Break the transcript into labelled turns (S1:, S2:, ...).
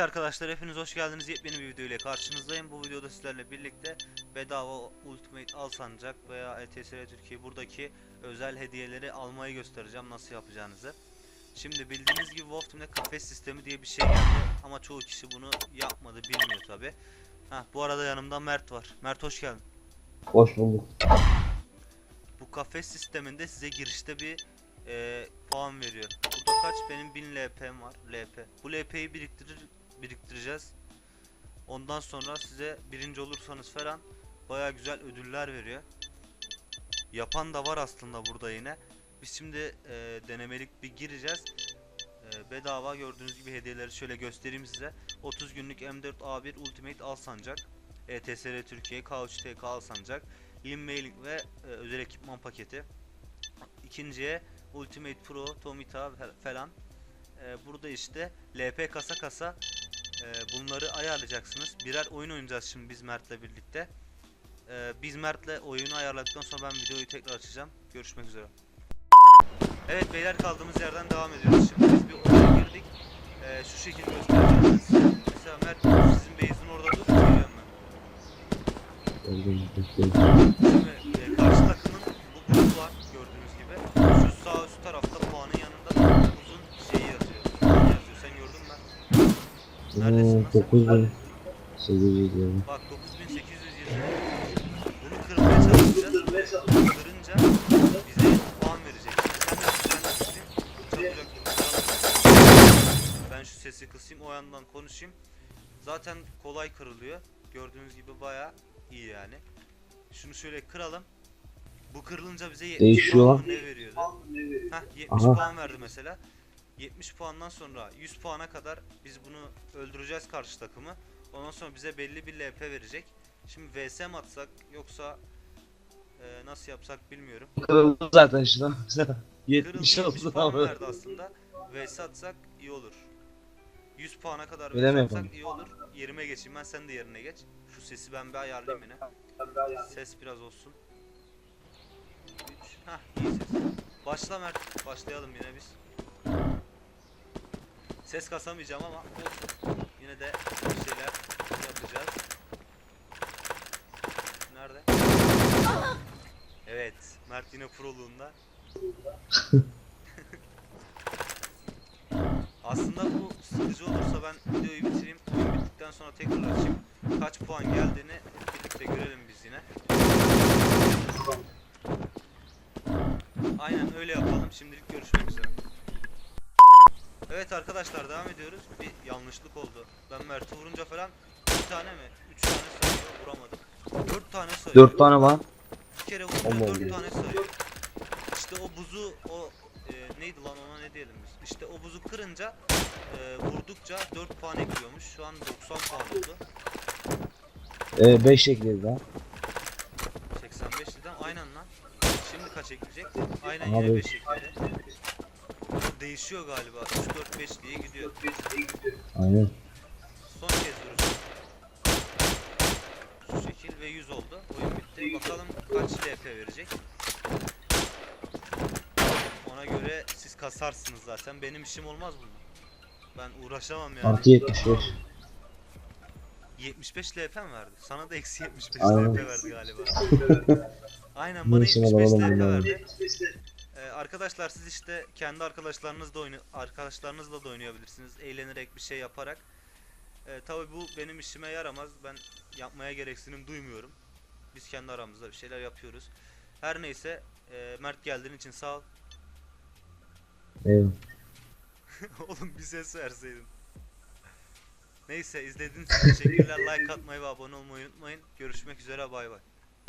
S1: Evet arkadaşlar hepiniz hoş geldiniz. Yepyeni bir video ile karşınızdayım. Bu videoda sizlerle birlikte bedava Ultimate Al Sancak veya ETSR Türkiye buradaki özel hediyeleri almayı göstereceğim nasıl yapacağınızı. Şimdi bildiğiniz gibi Wolf Team'de kafes sistemi diye bir şey geldi ama çoğu kişi bunu yapmadı bilmiyor tabi. Ha bu arada yanımda Mert var. Mert hoş geldin.
S2: Hoş bulduk.
S1: Bu kafes sisteminde size girişte bir e, puan veriyor. Burada kaç? Benim 1000 LP'm var. LP. Bu LP'yi biriktirir biriktireceğiz. Ondan sonra size birinci olursanız falan baya güzel ödüller veriyor. Yapan da var aslında burada yine. Biz şimdi e, denemelik bir gireceğiz. E, bedava gördüğünüz gibi hediyeleri şöyle göstereyim size. 30 günlük M4A1 Ultimate al sancak. ETSR Türkiye K3TK al sancak. Ve e, özel ekipman paketi. İkinciye Ultimate Pro, Tomita falan. E, burada işte LP kasa kasa e, bunları ayarlayacaksınız. Birer oyun oynayacağız şimdi biz Mert'le birlikte. E, biz Mert'le oyunu ayarladıktan sonra ben videoyu tekrar açacağım. Görüşmek üzere. Evet beyler kaldığımız yerden devam ediyoruz. Şimdi biz bir oyuna girdik. E, şu şekilde göstereceğim. size. Mesela Mert sizin base'in orada dur.
S2: Gördüm, bekledim.
S1: Şimdi e, karşı takımın bu buz var gördüğünüz gibi. Şu sağ üst tarafta puanın Neredesin lan sen?
S2: 9000 800 diyorum.
S1: Bak 9820. Bunu kırmaya çalışacağız. Kırınca bize puan verecek. Sen de Ben şu sesi kısayım o yandan konuşayım. Zaten kolay kırılıyor. Gördüğünüz gibi baya iyi yani. Şunu şöyle kıralım. Bu kırılınca bize 70
S2: Değişiyor
S1: puan mı ne veriyordu? Heh 70
S2: Aha.
S1: puan verdi mesela. 70 puandan sonra 100 puana kadar biz bunu öldüreceğiz karşı takımı. Ondan sonra bize belli bir LP verecek. Şimdi VS mi atsak yoksa e, nasıl yapsak bilmiyorum.
S2: Kırıldı zaten şuna.
S1: Kırıldı
S2: 70
S1: 70
S2: oldu ama.
S1: verdi aslında. VS atsak iyi olur. 100 puana kadar
S2: Öyle mi
S1: atsak iyi olur. Yerime geçeyim ben sen de yerine geç. Şu sesi ben bir ayarlayayım yine. Ses biraz olsun. 3. Hah iyi ses. Başla Mert. Başlayalım yine biz. Ses kasamayacağım ama olsun. Yine de bir şeyler yapacağız. Nerede? Evet. Mert yine proluğunda. Aslında bu sıkıcı olursa ben videoyu bitireyim. Oyun bittikten sonra tekrar açayım. Kaç puan geldiğini birlikte görelim biz yine. Aynen öyle yapalım. Şimdilik görüşmek üzere. Evet arkadaşlar devam ediyoruz. Bir yanlışlık oldu. Ben Mert'i vurunca falan bir tane mi? Üç tane sayıyor. Vuramadım. Dört tane sayıyor.
S2: 4 tane var.
S1: Bir kere vurunca dört tane sayıyor. İşte o buzu o e, neydi lan ona ne diyelim biz? İşte o buzu kırınca e, vurdukça 4 puan ekliyormuş. Şu an 90 puan oldu.
S2: Ee, 5 ekledi daha.
S1: 85 dedim aynen lan. Şimdi kaç ekleyecek? Aynen
S2: Aha,
S1: yine
S2: beş.
S1: 5 ekledi. Değişiyor galiba. 3 4 5 diye gidiyor.
S2: Aynen.
S1: Son kez vuracağım. Şu şekil ve 100 oldu. Oyun bitti. Bakalım kaç LP verecek. Ona göre siz kasarsınız zaten. Benim işim olmaz bunun. Ben uğraşamam yani.
S2: Artı 75.
S1: 75 LP mi verdi? Sana da eksi 75
S2: Aynen.
S1: LP verdi galiba. Aynen
S2: Ne
S1: bana
S2: işin
S1: 75
S2: alalım
S1: LP verdi. Arkadaşlar siz işte kendi arkadaşlarınızla oyunu arkadaşlarınızla da oynayabilirsiniz. Eğlenerek bir şey yaparak. Ee, tabii bu benim işime yaramaz. Ben yapmaya gereksinim duymuyorum. Biz kendi aramızda bir şeyler yapıyoruz. Her neyse e, Mert geldiğin için sağ ol.
S2: Eyvallah.
S1: Oğlum bir ses verseydin. Neyse izlediğiniz için teşekkürler. Like atmayı ve abone olmayı unutmayın. Görüşmek üzere bay bay.